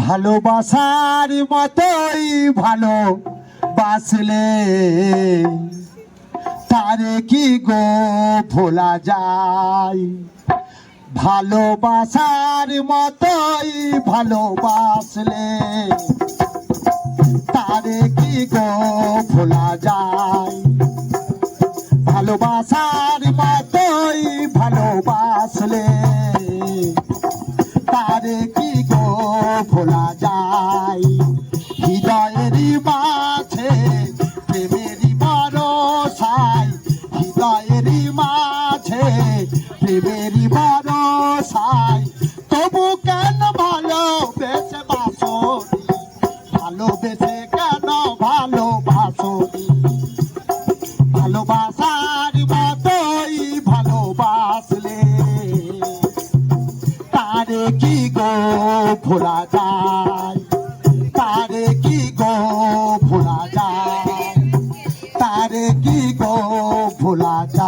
ভালোবাসার মতোই ভালো বাসলে তারে কি গো ভোলা যায়? ভালোবাসার মতোই ভালোবাসলে। তারে কি গো ভোলা যায়? ভালোবাসার মতোই ভালোবাসলে। তারে কি ভোলা যায়। হৃদয়েরই মাঝে, প্রেমেরই ভরসায়। হৃদয়েরই মাঝে, প্রেমেরই ভরসায়। তবু কেন ভালোবেসে বাসনি? ভালোবেসে কেন ভালোবাসনি? ভালোবাসার কি গো ভোলা যায়? তারে কি গো ভোলা যায়? তারে কি গো ভোলা যায়?